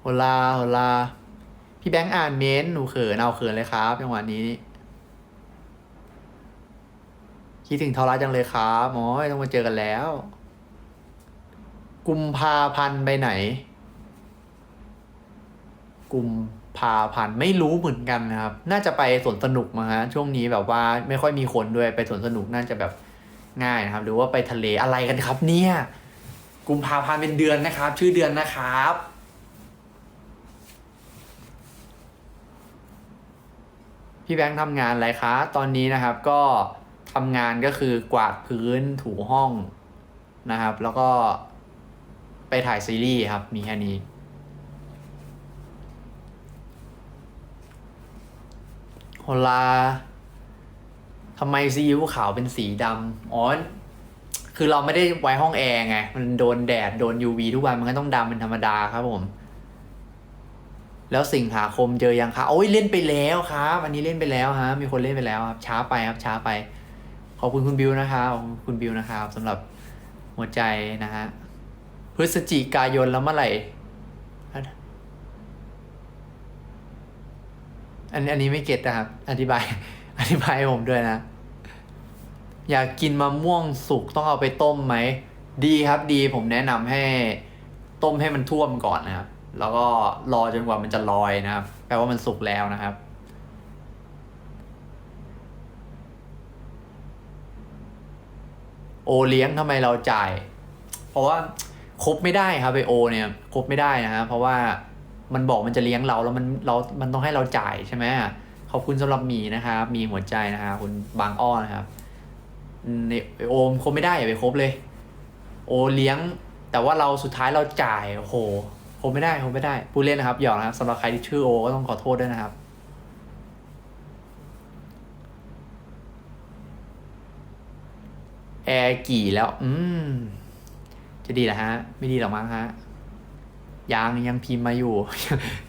โฮลาโฮลา พี่แบงค์อ่านเมนหนูเขินเอาเขินเลยครับจังหวะนี้ คิดถึงทอรัสจังเลยครับหมอต้องมาเจอกันแล้ว กุมภาพันธ์ไปไหน กุมภาพันธ์ไม่รู้เหมือนกันนะครับ น่าจะไปสวนสนุกมาฮะช่วงนี้แบบว่าไม่ค่อยมีคนด้วยไปสวนสนุกน่าจะแบบง่ายนะครับ หรือว่าไปทะเลอะไรกันครับ เนี่ย กุมภาพันธ์เป็นเดือนนะครับ ชื่อเดือนนะครับ พี่แบงค์ทำงานอะไรคะ ตอนนี้นะครับก็ทำงานก็คือกวาดพื้นถูห้องนะครับ แล้วก็ไปถ่ายซีรีส์ครับ มีแค่นี้ โฮลาทำไมซีอิ๊วขาวเป็นสีดำอ๋อ คือเราไม่ได้ไว้ห้องแอร์ไง มันโดนแดด โดน UV ทุกวัน มันก็ต้องดำเป็นธรรมดาครับผม แล้วสิงหาคมเจอยังคะโอ้ยเล่นไปแล้วครับอันนี้เล่นไปแล้วฮะมีคนเล่นไปแล้วครับ ช้าไปครับช้าไป ขอบคุณคุณบิวนะครับขอบคุณคุณบิวนะครับสำหรับหัวใจนะฮะพฤศจิกายนแล้วเมื่อไหร่อันอันนี้ไม่เก็ตนะครับ อธิบาย อธิบายให้ผมด้วยนะ อยากกินมะม่วงสุกต้องเอาไปต้มไหม ดีครับดีผมแนะนำให้ ต้มให้มันท่วมก่อนนะครับ แล้วก็รอจนกว่ามันจะลอยนะครับ แปลว่ามันสุกแล้วนะครับ โอเลี้ยงทำไมเราจ่าย เพราะว่าครบไม่ได้ครับไอโอเนี่ยครบไม่ได้นะฮะเพราะว่ามันบอกมันจะเลี้ยงเราแล้วมันเรา มันต้องให้เราจ่ายใช่ไหมขอบคุณสำหรับมีนะครับมีหัวใจนะครับคุณบางอ้อนะครับในโอมครบไม่ได้อย่าไปครบเลย โอเลี้ยง แต่ว่าเราสุดท้ายเราจ่ายโอ้โห คงไม่ได้คงไม่ได้ผู้เล่นนะครับหยอกนะครับสำหรับใครที่ชื่อโอก็ต้องขอโทษด้วยนะครับ แอร์กี่แล้ว อืม จะดีเหรอฮะ ไม่ดีหรอกมั้งฮะ ยังยังพิมพ์มาอยู่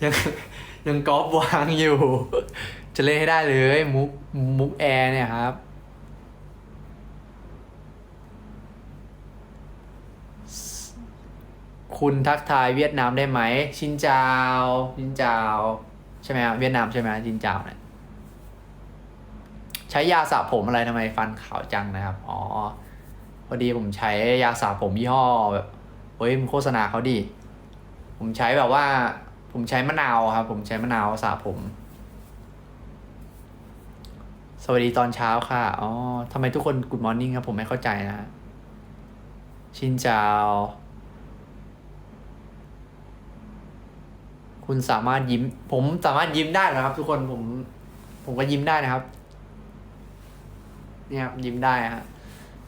ยังยังก๊อปวางอยู่ จะเล่นให้ได้เลย มุกมุกแอร์เนี่ยครับ คุณทักทายเวียดนามได้ไหม ชินจาวชินจาวใช่ไหมเวียดนามใช่ไหมชินจาวเนี่ยใช้ยาสระผมอะไรทำไมฟันขาวจังนะครับ อ๋อ พอดีผมใช้ยาสระผมยี่ห้อแบบเฮ้ยมันโฆษณาเขาดิผมใช้แบบว่า ผมใช้มะนาวครับ ผมใช้มะนาวสระผม สวัสดีตอนเช้าค่ะ อ๋อทำไมทุกคนกูดมอร์นิ่งครับ ผมไม่เข้าใจนะ ชินจาว คุณสามารถยิ้ม ผมสามารถยิ้มได้เหรอครับ ทุกคนผม ผมก็ยิ้มได้นะครับ เนี่ยครับยิ้มได้ฮะ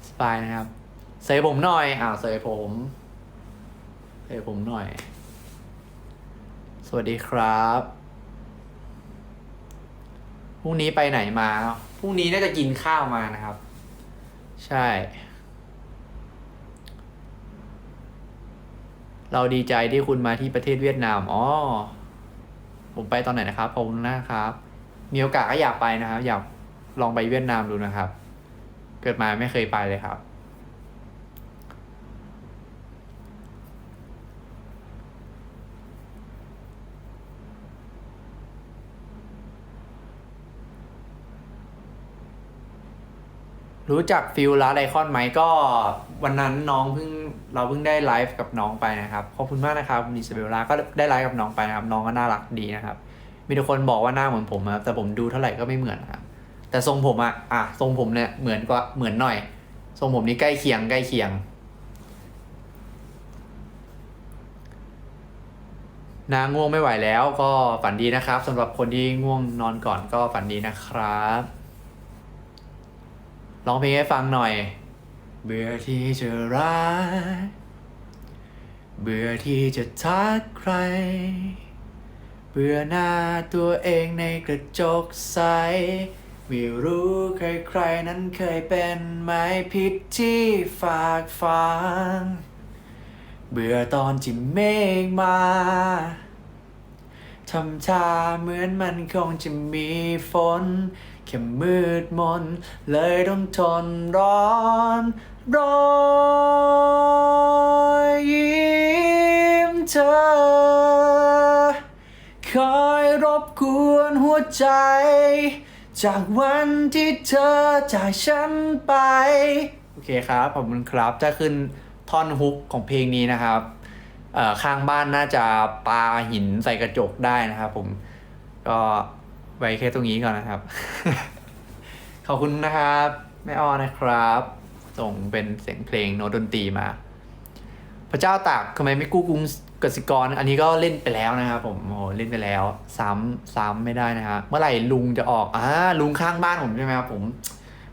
สบายนะครับ เสยผมหน่อย อ่าเสยผมเสยผมหน่อย สวัสดีครับพรุ่งนี้ไปไหนมาพรุ่งนี้น่าจะกินข้าวมานะครับ ใช่ เราดีใจที่คุณมาที่ประเทศเวียดนาม อ๋อ ผมไปตอนไหนนะครับขอบคุณนะครับ มีโอกาสก็อยากไปนะครับ อยากลองไปเวียดนามดูนะครับ เกิดมาไม่เคยไปเลยครับ รู้จักฟิลลาไอคอนไหมก็วันนั้นน้องเพิ่งเราเพิ่งได้ไลฟ์กับน้องไปนะครับขอบคุณมากนะครับคุณอิสเบลลาก็ได้ไลฟ์กับน้องไปนะครับน้องก็น่ารักดีนะครับ มีทุกคนบอกว่าหน้าเหมือนผมครับแต่ผมดูเท่าไหร่ก็ไม่เหมือนนะครับแต่ทรงผมอะอะทรงผมเนี่ยเหมือนกว่าเหมือนหน่อย ทรงผมนี่ใกล้เคียงใกล้เคียงนาง่วงไม่ไหวแล้วก็ฝันดีนะครับสำหรับคนที่ง่วงนอนก่อนก็ฝันดีนะครับ ร้องเพลงให้ฟังหน่อย เบื่อที่จะรัก เบื่อที่จะทักใคร เบื่อหน้าตัวเองในกระจกใส ไม่รู้ใครๆนั้นเคยเป็นไหมผิดที่ฝากฟัง เบื่อตอนที่เมฆมาทำท่าเหมือนมันคงจะมีฝน แค่มืดมน เลยต้องทนร้อนรอยยิ้มเธอ คอยรบกวนหัวใจ จากวันที่เธอจากฉันไป โอเคครับขอบคุณครับจะขึ้นท่อนฮุกของเพลงนี้นะครับเอ่อข้างบ้านน่าจะปาหินใส่กระจกได้นะครับผมก็ ไว้แค่ตรงนี้ก่อนนะครับ ขอบคุณนะครับแม่อ้อนะครับ ส่งเป็นเสียงเพลงโน้ตดนตรีมา พระเจ้าตากทำไมไม่กู้กรุงกสิกร อันนี้ก็เล่นไปแล้วนะครับผมโอ้โหเล่นไปแล้ว ซ้ำซ้ำไม่ได้นะฮะเมื่อไหร่ลุงจะออกอ่าลุงข้างบ้านผมใช่ไหมครับผม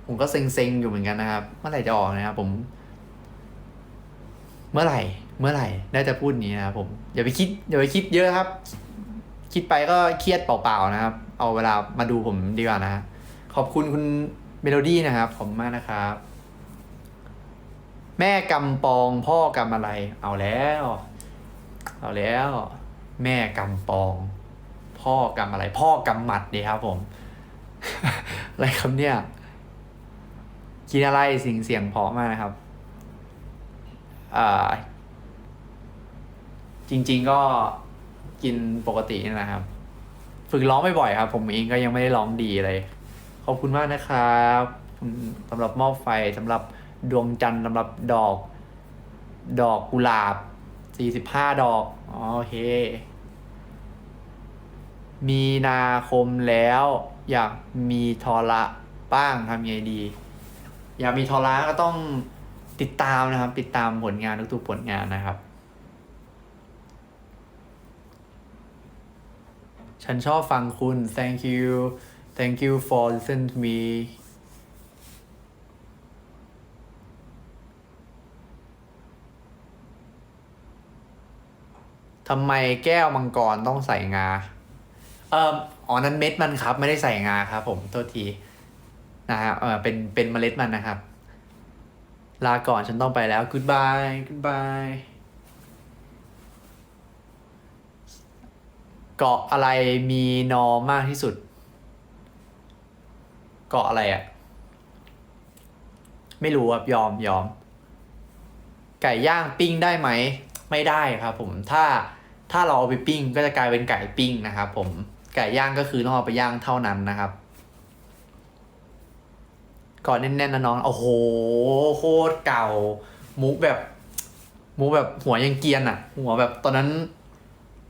ผมก็เซ็งๆอยู่เหมือนกันนะครับ เมื่อไหร่จะออกนะครับผม เมื่อไหร่ เมื่อไหร่น่าจะพูดอย่างนี้นะครับผมอย่าไปคิดอย่าไปคิดเยอะครับ คิดไปก็เครียดเปล่าๆนะครับ เอาเวลามาดูผมดีกว่านะฮะขอบคุณคุณเมโลดี้นะครับ ขอบมากนะครับ แม่กำปองพ่อกำอะไร เอาแล้ว เอาแล้ว แม่กำปอง พ่อกำอะไร พ่อกำหมัดดีครับผม อะไรครับเนี่ยกินอะไรเสียงเสียงเพาะมากนะครับอ่าจริง ๆก็กินปกตินี่นะครับ ฝึกร้องบ่อยๆครับ ผมเองก็ยังไม่ได้ร้องดีเลย ขอบคุณมากนะครับสำหรับหม้อไฟสำหรับดวงจันทร์สำหรับดอก ดอกกุหลาบ45ดอกอ๋อโอเค มีนาคมแล้ว อยากมีทอระบ้างทำยังไงดี อยากมีทอระก็ต้องติดตามนะครับ ติดตามผลงานทุกๆผลงานนะครับ ฉันชอบฟังคุณ thank you thank you for listen to me ทำไมแก้วมังกรต้องใส่งา เอ่ออ๋อนั้นเม็ดมันครับ ไม่ได้ใส่งาครับผมโทษทีนะฮะเออเป็นเป็นเมล็ดมันนะครับ ลาก่อนฉันต้องไปแล้ว goodbye goodbye เกาะอะไรมีนอมากที่สุด เกาะอะไรอะ่ะ ไม่รู้ครับยอมยอม ไก่ย่างปิ้งได้ไหม ไม่ได้ครับผมถ้าถ้าเราเอาไปปิ้งก็จะกลายเป็นไก่ปิ้งนะครับผมไก่ย่างก็คือต้องเอาไปย่างเท่านั้นนะครับก่อนแน่นๆนะน้องโอ้โหโคตรเก่า มุกแบบ มุกแบบหัวยังเกียนอะหัวแบบตอนนั้น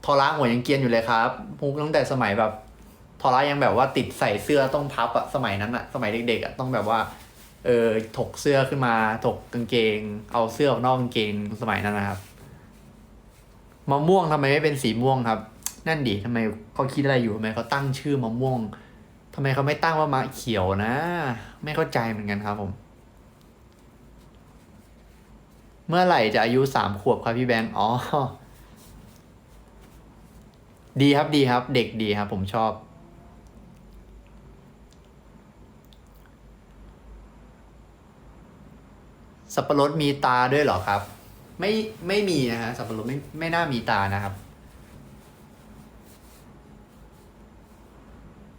ทอร่าหัวยังเกียนอยู่เลยครับมุกตั้งแต่สมัยแบบทอร่ายังแบบว่าติดใส่เสื้อต้องพับอะสมัยนั้นอะสมัยเด็กๆอะต้องแบบว่า เออถกเสื้อขึ้นมาถกกางเกง เอาเสื้อออกนอกกางเกงสมัยนั้นนะครับมะม่วงทำไมไม่เป็นสีม่วงครับ นั่นดิทำไมเขาคิดอะไรอยู่ทำไมเขาตั้งชื่อมะม่วงทำไมเขาไม่ตั้งว่ามะเขียวนะ ไม่เข้าใจเหมือนกันครับผม เมื่อไหร่จะอายุสามขวบครับพี่แบงค์อ๋อ ดีครับดีครับ เด็กดีครับ ผมชอบ สับปะรดมีตาด้วยเหรอครับ ไม่ไม่มีนะฮะสับปะรดไม่ไม่น่ามีตานะครับ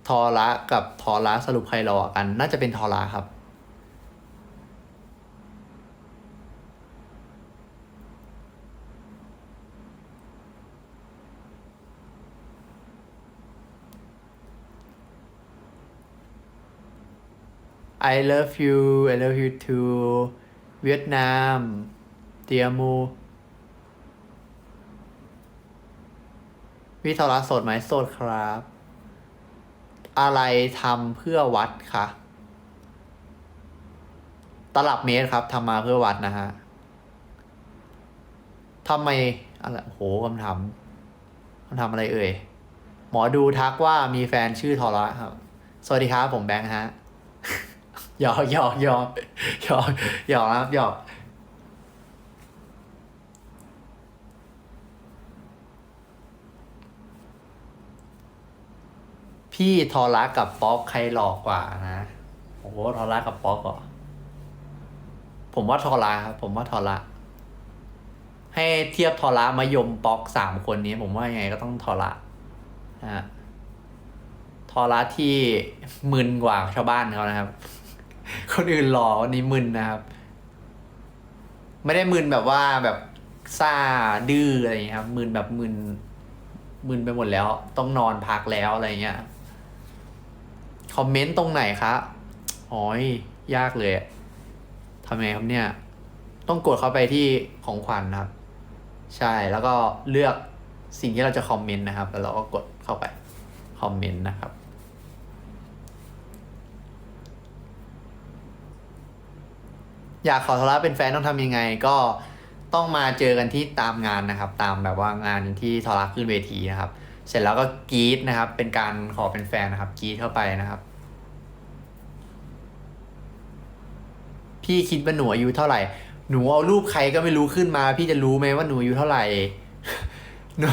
ทอระกับทอระสรุปใครรอกัน น่าจะเป็นทอระครับ I love you I love you too เวียดนามเตียมูวิทอระโสดไหมโสดครับ อะไรทำเพื่อวัดคะตลับเมตรครับทำมาเพื่อวัดนะฮะทำไมอะไรโหคำถามคำถามอะไรเอ่ย หมอดูทักว่ามีแฟนชื่อทอระครับ สวัสดีครับ ผมแบงค์ฮะ หยอกหยอกหยอกหยอกหยอกครับหยอกพี่ทอระกับป๊อกใครหลอกกว่านะโอ้โหทอระกับป๊อกเหรอผมว่าทอระครับผมว่าทอระให้เทียบทอระมายมป๊อกสามคนนี้ ผมว่ายังไงก็ต้องทอระฮะทอระที่มึนกว่าชาวบ้านเขานะครับ คนอื่นหล่อวันนี้มึนนะครับ ไม่ได้มึนแบบว่าแบบซ่าดื้ออะไรอย่างเงี้ยครับมึนแบบมึนมึนไปหมดแล้ว ต้องนอนพักแล้วอะไรเงี้ยคอมเมนต์ตรงไหนคะอ๋อยยากเลยทำไงครับเนี่ย ต้องกดเข้าไปที่ของขวัญนะครับ ใช่แล้วก็เลือกสิ่งที่เราจะคอมเมนต์นะครับ แล้วเราก็กดเข้าไปคอมเมนต์นะครับ อยากขอทอระเป็นแฟนต้องทำยังไงก็ต้องมาเจอกันที่ตามงานนะครับ ตามแบบว่างานที่ทอระขึ้นเวทีนะครับ เสร็จแล้วก็กรีดนะครับ เป็นการขอเป็นแฟนนะครับกรีดเข้าไปนะครับ พี่คิดว่าหนูอายุเท่าไหร่ หนูเอารูปใครก็ไม่รู้ขึ้นมา พี่จะรู้ไหมว่าหนูอายุเท่าไหร่หนู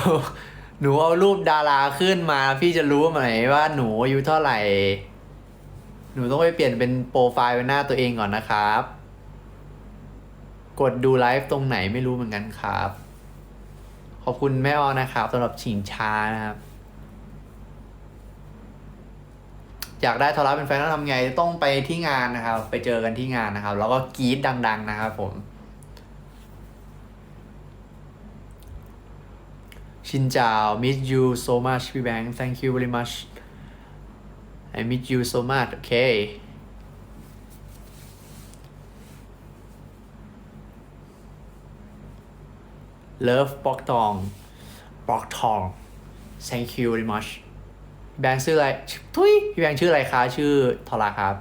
หนูเอารูปดาราขึ้นมา พี่จะรู้ไหมว่าหนูอายุเท่าไหร่ หนูต้องไปเปลี่ยนเป็นโปรไฟล์เป็นหน้าตัวเองก่อนนะครับ กดดูไลฟ์ตรงไหนไม่รู้เหมือนกันครับ ขอบคุณแม่ออนะครับสำหรับฉิงช้านะครับ อยากได้ทอรัเป็นแฟนต้องทำไงต้องไปที่งานนะครับ ไปเจอกันที่งานนะครับ แล้วก็กรี๊ดดัง ๆ นะครับผม ชินจาว miss you so much พี่แบงค์ thank you very much I miss you so much okay love ปอกทองปอกทอง thank you very much แบงค์ชื่ออะไรทุยพี่แบงค์ชื่ออะไรคะชื่อทอราครับ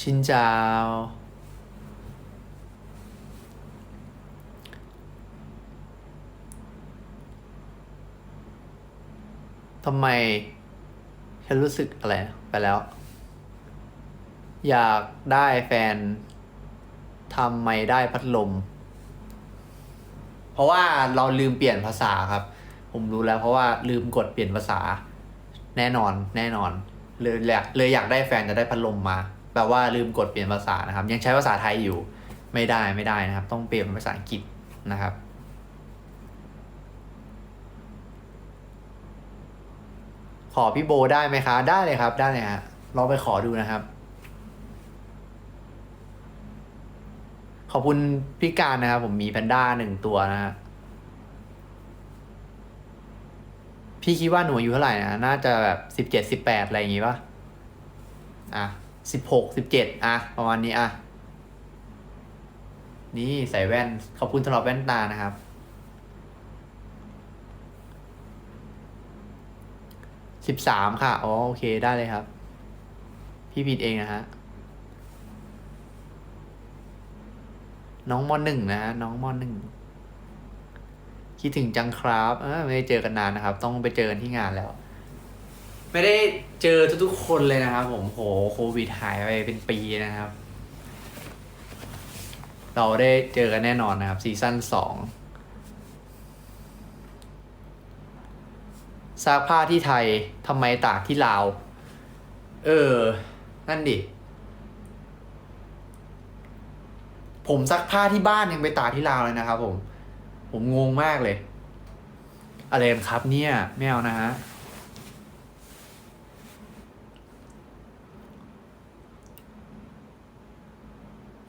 ชินจาวทำไมฉันรู้สึกอะไร ไปแล้ว อยากได้แฟนทำไมได้พัดลม เพราะว่าเราลืมเปลี่ยนภาษาครับ ผมรู้แล้วเพราะว่าลืมกดเปลี่ยนภาษา แน่นอนแน่นอนเลยอยากเลยอยากได้แฟนจะได้พัดลมมาแปลว่าลืมกดเปลี่ยนภาษานะครับ ยังใช้ภาษาไทยอยู่ไม่ได้ไม่ได้นะครับ ต้องเปลี่ยนเป็นภาษาอังกฤษนะครับขอพี่โบได้ไหมคะ ได้เลยครับ ได้เลยฮะลองไปขอดูนะครับ ขอบคุณพี่การนะครับผมมีแพนด้าหนึ่งตัวนะฮะพี่คิดว่าหนูอายุเท่าไหร่นะ น่าจะแบบสิบเจ็ดสิบแปดอะไรอย่างงี้ป่ะ อะสิบหกสิบเจ็ดอะ ประมาณนี้อะ นี่ใส่แว่น ขอบคุณสำหรับแว่นตานะครับ สิบสามค่ะ อ๋อ โอเคได้เลยครับ พี่ผิดเองนะฮะ น้องมหนึ่งนะ น้องมหนึ่งคิดถึงจังครับเออไม่ได้เจอกันนานนะครับ ต้องไปเจอกันที่งานแล้ว ไม่ได้เจอทุกๆคนเลยนะครับ ผมโหโควิดหายไปเป็นปีนะครับ เราได้เจอกันแน่นอนนะครับซีซั่นสองซักผ้าที่ไทยทำไมตากที่ลาว เออ นั่นดิ ผมซักผ้าที่บ้านยังไปตากที่ลาวเลยนะครับผม ผมงงมากเลย อะไรกันครับเนี่ยไม่เอานะฮะ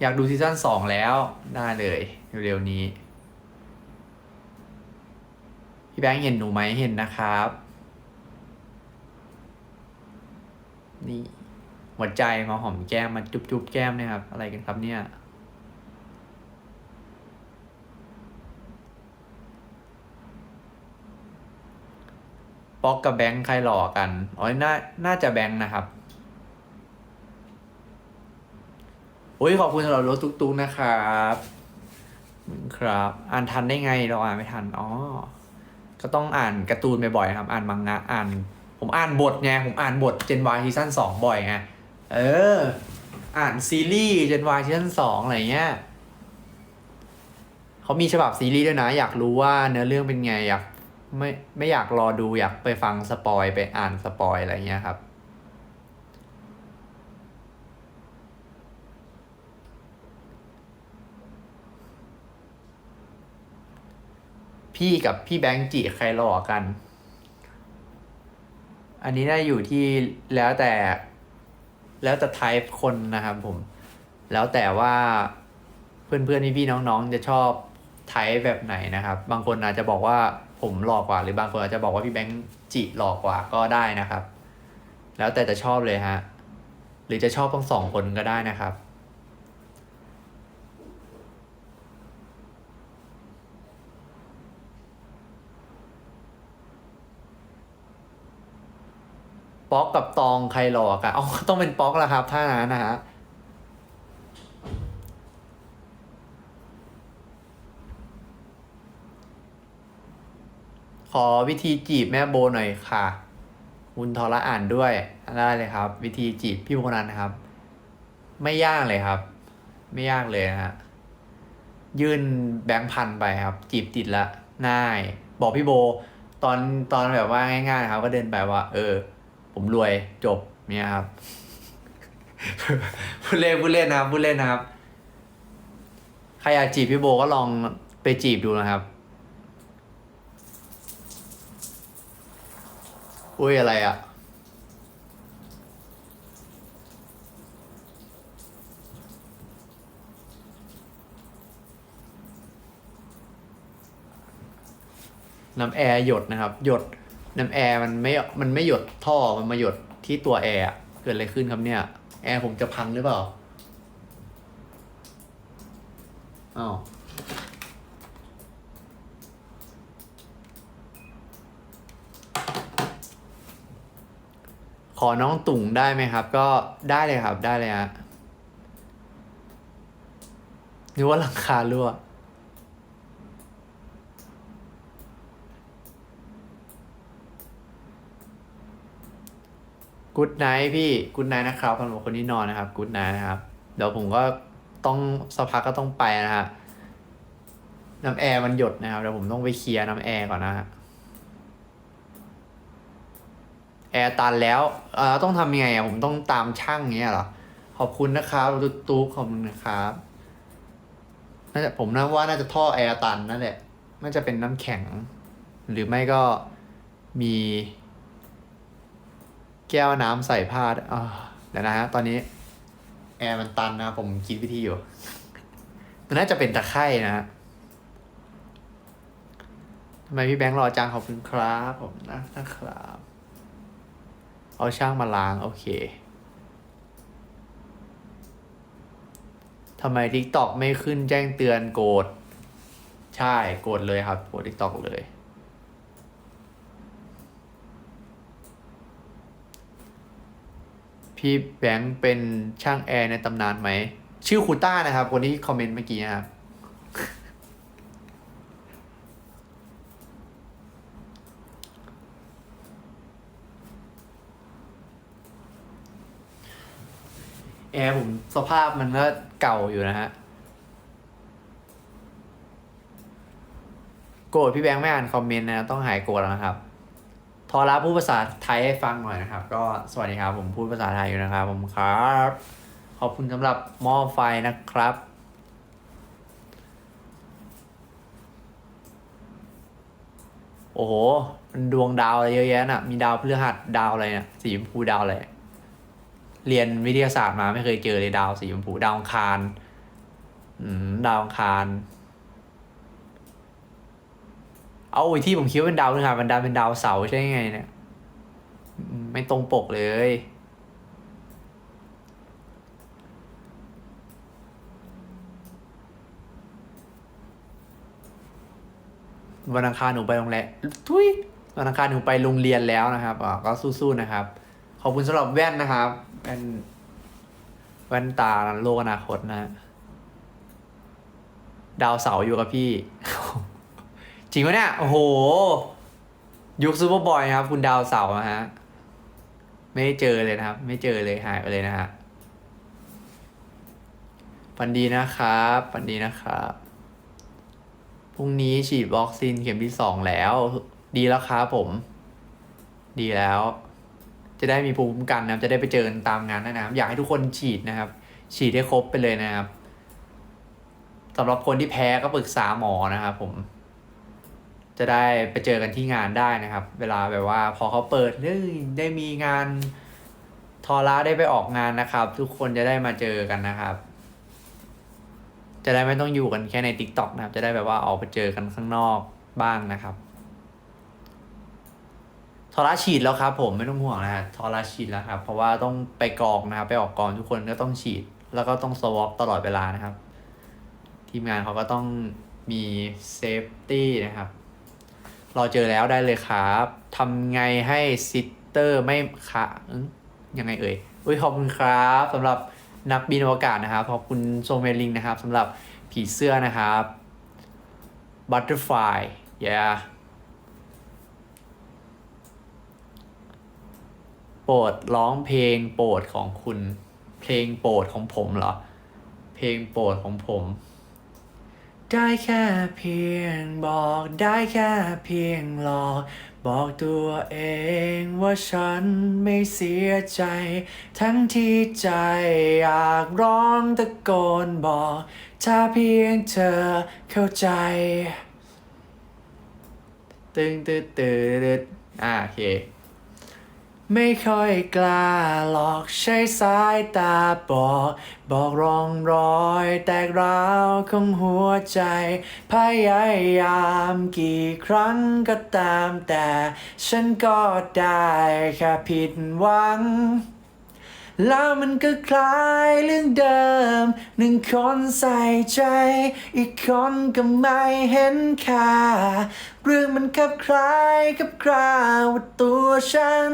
อยากดูซีซั่นสองแล้วได้เลยเร็วๆนี้ พี่แบงค์เห็นหนูไหมเห็นนะครับ นี่หัวใจมาหอมแก้มมาจุ๊บๆแก้มนี่ยครับ อะไรกันครับเนี่ย ป๊อกกับแบงค์ใครหล่อกันอ๋อน่าน่าจะแบงค์นะครับโอ้ยขอบคุณสำหรับรถตุ๊กๆนะครับครับ อ่านทันได้ไงเราอ่านไม่ทันอ๋อก็ต้องอ่านการ์ตูนบ่อยๆครับ อ่านมังงะอ่าน ผมอ่านบทไงผมอ่านบท Gen Y ซีซั่นสองบ่อยไงเออ อ่านซีรีส์ Gen Y ซีซั่นสองอะไรเงี้ยเขามีฉบับซีรีส์ด้วยนะ อยากรู้ว่าเนื้อเรื่องเป็นไงอยาก ไม่ไม่อยากรอดูอยากไปฟังสปอยไปอ่านสปอยอะไรเงี้ยครับ พี่กับพี่แบงค์จีใครหล่อกัน อันนี้ได้อยู่ที่แล้วแต่ แล้วแต่ type คนนะครับผม แล้วแต่ว่าเพื่อนๆพี่ๆน้องๆ จะชอบไทป์แบบไหนนะครับ บางคนอาจจะบอกว่า ผมหล่อกว่าหรือบางคนอาจจะบอกว่าพี่แบงค์จิหล่อกว่าก็ได้นะครับ แล้วแต่จะชอบเลยฮะหรือจะชอบทั้งสองคนก็ได้นะครับ ป๊อกกับตองใครหลอกอะอ๋อต้องเป็นป๊อกแล้วครับ ถ้านั้นนะฮะ อวิธีจีบแม่โบหน่อยค่ะ คุณทอระอ่านด้วยได้เลยครับ วิธีจีบพี่โบนันนะครับ ไม่ยากเลยครับ ไม่ยากเลยนะฮะยื่นแบงค์พันไปครับ จีบติดละง่าย บอกพี่โบ ตอนตอนแบบว่าง่ายๆนะครับ ก็เดินไปว่า เออ ผมรวยจบเนี่ยครับพูดเล่นพูดเล่นนะครับพูดเล่นนะครับ ใครอยากจีบพี่โบก็ลองไปจีบดูนะครับ อุ้ยอะไรอะ่ะ น้ำแอร์หยดนะครับ หยดน้ำแอร์มันไม่ มันไม่หยดท่อ มันมาหยดที่ตัวแอร์เกิดอะไรขึ้นครับเนี่ย แอร์ผมจะพังหรือเปล่า อ้าว อน้องตุ่งได้ไหมครับ ก็ได้เลยครับได้เลยฮะนึกว่าหลังคารั่วกูดไนท์พี่กูดไนท์นะครับสำหรับคนที่นอนนะครับกูดไนท์นะครับ เดี๋ยวผมก็ต้องสักพักก็ต้องไปนะฮะน้ำแอร์มันหยดนะครับเดี๋ยวผมต้องไปเคลียร์น้ำแอร์ก่อนนะฮะ แอร์ตันแล้วเออต้องทำยังไงอะผมต้องตามช่างเงี้ยเหรอ ขอบคุณนะครับตุ๊กตุ๊กขอบคุณนะครับน่าจะผมน่าว่าน่าจะท่อแอร์ตันนั่นแหละน่าจะเป็นน้ำแข็ง หรือไม่ก็มี แก้วน้ำใส่ผ้าดอ่าเดี๋ยวนะฮะตอนนี้ แอร์มันตันนะผมคิดวิธีอยู่มันน่าจะเป็นตะไคร่นะฮะทำไมพี่แบงค์รอจังขอบคุณครับผมนะนะครับ เอาช่างมาล้าง โอเคทำไม TikTok ไม่ขึ้นแจ้งเตือนโกรธใช่โกรธเลยครับโกรธ TikTok เลย พี่แบงค์เป็นช่างแอร์ในตำนานไหม ชื่อคูต้านะครับ คนที่คอมเมนต์เมื่อกี้นะครับ แอร์ผมสภาพมันก็เก่าอยู่นะฮะ โกรธพี่แบงค์ไม่อ่านคอมเมนต์นะ ต้องหายโกรธแล้วนะครับ ทอรับพูดภาษาไทยให้ฟังหน่อยนะครับ ก็สวัสดีครับ ผมพูดภาษาไทยอยู่นะครับ ผมครับ ขอบคุณสำหรับหม้อไฟนะครับโอ้โห มันดวงดาวอะไรเยอะแยะน่ะ มีดาวพฤหัสดาวอะไรเนี่ย สีชมพูดาวอะไร เรียนวิทยาศาสตร์มาไม่เคยเจอเลยดาวสีชมพูดาวอังคารอืมดาวอังคาร เอาไอ้ที่ผมคิดว่าเป็นดาวพฤหัสมันดันเป็นดาวเสาใช่ไงเนี่ยไม่ตรงปกเลยวันอังคารหนูไปโรงแรมทุยวันอังคารหนูไปโรงเรียนแล้วนะครับก็สู้ๆนะครับ ขอบคุณสำหรับแว่นนะครับแว่นแว่นตาโลกอนาคตนะฮะดาวเสาอยู่กับพี่ จริงปะเนี่ย โอ้โห ยุคซูเปอร์บอยครับ คุณดาวเสาฮะ ไม่ได้เจอเลยนะครับ ไม่เจอเลยหายไปเลยนะฮะฝันดีนะครับฝันดีนะครับพรุ่งนี้ฉีดวัคซีนเข็มที่สองแล้ว ดีแล้วครับผม ดีแล้ว จะได้มีภูมิคุ้มกันนะครับ จะได้ไปเจอกันตามงานนะครับ อยากให้ทุกคนฉีดนะครับ ฉีดให้ครบไปเลยนะครับสำหรับคนที่แพ้ก็ปรึกษาหมอนะครับผม จะได้ไปเจอกันที่งานได้นะครับ เวลาแบบว่าพอเขาเปิดเฮ้ยได้มีงานทอร่าได้ไปออกงานนะครับ ทุกคนจะได้มาเจอกันนะครับ จะได้ไม่ต้องอยู่กันแค่ใน t ิ k t o k นะครับ จะได้แบบว่าออกไปเจอกันข้างนอกบ้างนะครับ ทอร่าฉีดแล้วครับผมไม่ต้องห่วงนะฮะทอร่าฉีดแล้วครับ เพราะว่าต้องไปกรองนะครับ ไปออกกองทุกคนก็ต้องฉีด แล้วก็ต้องสวอปตลอดเวลานะครับ ทีมงานเขาก็ต้องมีเซฟตี้นะครับรอเจอแล้วได้เลยครับทำไงให้ซิสเตอร์ไม่คะอึ้งยังไงเอ่ยอุ้ยขอบคุณครับสำหรับนักบินอวกาศนะครับ ขอบคุณโซเมลิงนะครับสำหรับผีเสื้อนะครับ Butterfly yeah โปรดร้องเพลงโปรดของคุณ เพลงโปรดของผมเหรอ เพลงโปรดของผม ได้แค่เพียงบอกได้แค่เพียงหลอกบอกตัวเองว่าฉันไม่เสียใจ ทั้งที่ใจอยากร้องตะโกนบอก ถ้าเพียงเธอเข้าใจ ตึงตึดตึดอ่าโอเค ไม่ค่อยกล้าหลอกใช้สายตาบอก บอกร่องรอยแตกร้าวของหัวใจ พยายามกี่ครั้งก็ตามแต่ ฉันก็ได้แค่ผิดหวัง แล้วมันก็คล้ายเรื่องเดิม หนึ่งคนใส่ใจ อีกคนก็ไม่เห็นค่า เรื่องมันคลับคล้ายกับคราวตัวฉัน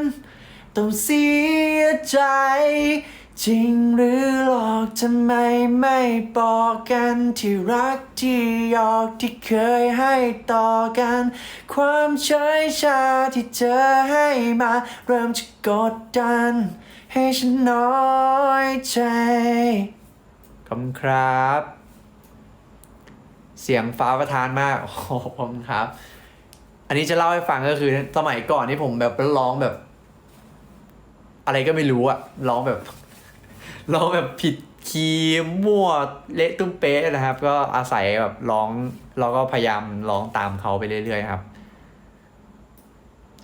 ต้องเสียใจ จริงหรือหลอกทำไมไม่บอกกันที่รักที่หยอกที่เคยให้ต่อกัน ความเฉยชาที่เธอให้มา เริ่มจะกดดัน ให้ฉันน้อยใจขอบคุณครับ เสียงฟ้าประทานมากโอ้ขอบคุณครับ อันนี้จะเล่าให้ฟังก็คือสมัยก่อนที่ผมแบบร้องแบบ อะไรก็ไม่รู้อะร้องแบบร้องแบบผิดคีย์มั่วเละตุ้มเป๊ะนะครับ ก็อาศัยแบบร้องแล้วก็พยายามร้องตามเขาไปเรื่อยๆครับ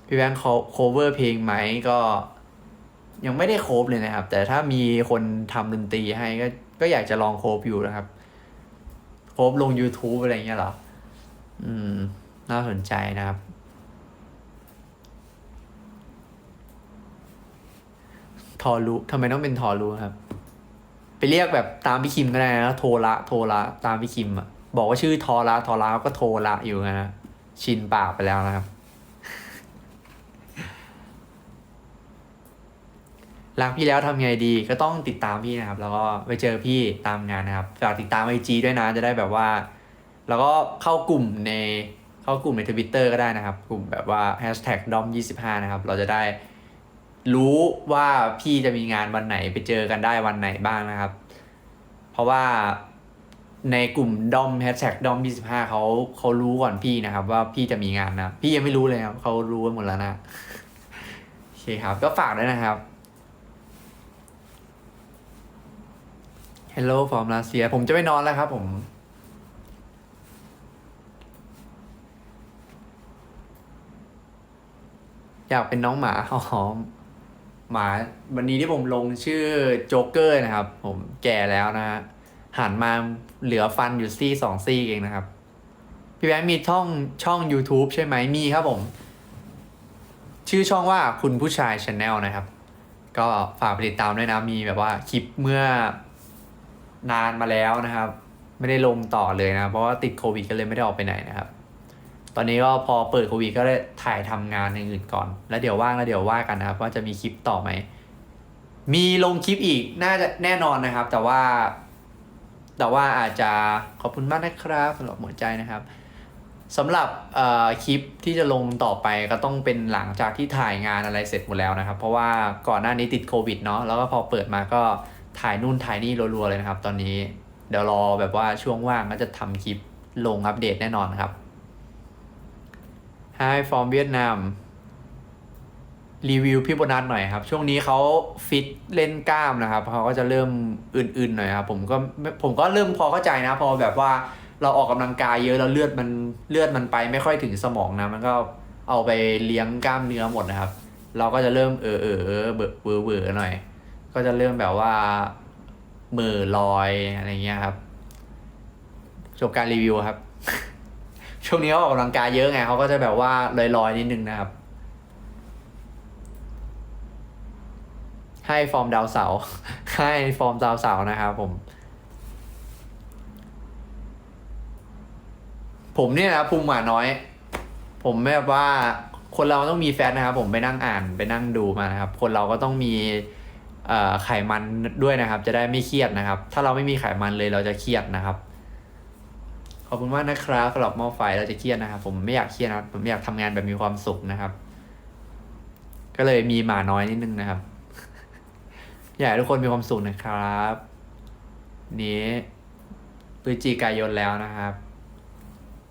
พี่แบงค์เขา cover เพลงไหมก็ ยังไม่ได้โคฟเลยนะครับ แต่ถ้ามีคนทำดนตรีให้ก็ก็อยากจะลองโคฟอยู่นะครับ โคฟลง YouTube อะไรเงี้ยเหรอ อืม น่าสนใจนะครับ ทอรุทำไมต้องเป็นทอรุครับ ไปเรียกแบบตามพี่คิมก็ได้นะโทระโทระตามพี่คิมอะบอกว่าชื่อทอระทอระก็โทระอยู่นะชินปากไปแล้วนะครับรักพี่แล้วทำไงดีก็ต้องติดตามพี่นะครับ แล้วก็ไปเจอพี่ตามงานนะครับฝากติดตามไอจีด้วยนะจะได้แบบว่า แล้วก็เข้ากลุ่มในเข้ากลุ่มในทวิตเตอร์ก็ได้นะครับ กลุ่มแบบว่า hashtag dom 25นะครับ เราจะได้ รู้ว่าพี่จะมีงานวันไหนไปเจอกันได้วันไหนบ้างนะครับ เพราะว่าในกลุ่มดอม hashtag ดอม25เขาเขารู้ก่อนพี่นะครับ ว่าพี่จะมีงานนะพี่ยังไม่รู้เลยครับเขารู้กันหมดแล้วนะโอเคครับ ก็ฝากด้วยนะครับ Hello from Russia ผมจะไปนอนแล้วครับผมอยากเป็นน้องหมาหอ๋อ หมาวันนี้ที่ผมลงชื่อโจ๊กเกอร์นะครับ ผมแก่แล้วนะฮะหันมาเหลือฟันอยู่ซี่สองซี่เองนะครับ พี่แบงค์มีช่องช่อง YouTube ใช่ไหมมีครับผม ชื่อช่องว่าคุณผู้ชายชาแนลนะครับ ก็ฝากไปติดตามด้วยนะ มีแบบว่าคลิปเมื่อนานมาแล้วนะครับ ไม่ได้ลงต่อเลยนะ เพราะว่าติดโควิดก็เลยไม่ได้ออกไปไหนนะครับ ตอนนี้ก็พอเปิดโควิดก็ได้ถ่ายทำงานอย่างอื่นก่อน แล้วเดี๋ยวว่างแล้วเดี๋ยวว่ากันนะครับ ว่าจะมีคลิปต่อไหม มีลงคลิปอีกน่าจะแน่นอนนะครับ แต่ว่า แต่ว่าอาจจะขอบคุณมากนะครับสำหรับหัวใจนะครับสำหรับเอ่อคลิปที่จะลงต่อไปก็ต้องเป็นหลังจากที่ถ่ายงานอะไรเสร็จหมดแล้วนะครับ เพราะว่าก่อนหน้านี้ติดโควิดเนาะแล้วก็พอเปิดมาก็ถ่ายนู่นถ่ายนี่รัวๆเลยนะครับ ตอนนี้เดี๋ยวรอแบบว่าช่วงว่างก็จะทำคลิปลงอัปเดตแน่นอนครับ Hi from เวียดนามรีวิวพี่โบนัสหน่อยครับ ช่วงนี้เขาฟิตเล่นกล้ามนะครับเขาก็จะเริ่มอื่นๆหน่อยครับ ผมก็ผมก็เริ่มพอเข้าใจนะ พอแบบว่าเราออกกำลังกายเยอะแล้วเลือดมันเลือดมันไปไม่ค่อยถึงสมองนะ มันก็เอาไปเลี้ยงกล้ามเนื้อหมดนะครับ เราก็จะเริ่มเออเออเออเบอเบอเบอหน่อย ก็จะเริ่มแบบว่ามือลอยอะไรเงี้ยครับจบการรีวิวครับ ช่วงนี้เขาออกกำลังกายเยอะไงเขาก็จะแบบว่าลอยๆนิดนึงนะครับ ให้ฟอร์มดาวเสาให้ฟอร์มดาวเสานะครับผม ผมเนี่ยนะภูมิหมาน้อย ผมแบบว่าคนเราต้องมีแฟตนะครับ ผมไปนั่งอ่านไปนั่งดูมานะครับ คนเราก็ต้องมีไขมันด้วยนะครับ จะได้ไม่เครียดนะครับ ถ้าเราไม่มีไขมันเลยเราจะเครียดนะครับ ขอบคุณมากนะครับสำหรับหม้อไฟเราจะเครียดนะครับ ผมไม่อยากเครียดนะครับผมอยากทำงานแบบมีความสุขนะครับ ก็เลยมีหมาน้อยนิดนึงนะครับ อยากให้ทุกคนมีความสุขนะครับ นี้พฤศจิกายนแล้วนะครับ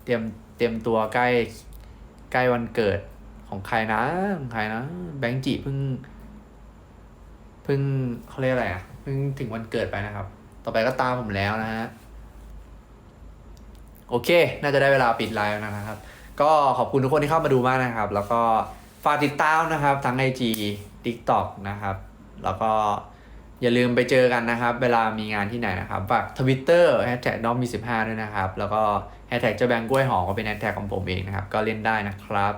เตรียมเตรียมตัวใกล้ใกล้วันเกิดของใครนะของใครนะแบงค์จีเพิ่งเพิ่งเขาเรียกอะไรอะเพิ่งถึงวันเกิดไปนะครับ ต่อไปก็ตามผมแล้วนะฮะ โอเค น่าจะได้เวลาปิดไลฟ์แล้วนะครับ ก็ขอบคุณทุกคนที่เข้ามาดูมากนะครับ แล้วก็ฝากติดตามนะครับ ทั้ง IG TikTok นะครับ แล้วก็อย่าลืมไปเจอกันนะครับ เวลามีงานที่ไหนนะครับ ฝาก Twitter แฮชแท็กน้องมี15ด้วยนะครับ แล้วก็แฮชแท็กเจ้าแบงค์กล้วยหอมก็เป็นแฮชแท็กของผมเองนะครับ ก็เล่นได้นะครับ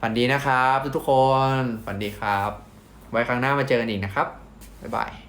ฝันดีนะครับ ทุกๆคน ฝันดีครับ ไว้ครั้งหน้ามาเจอกันอีกนะครับ บ๊ายบาย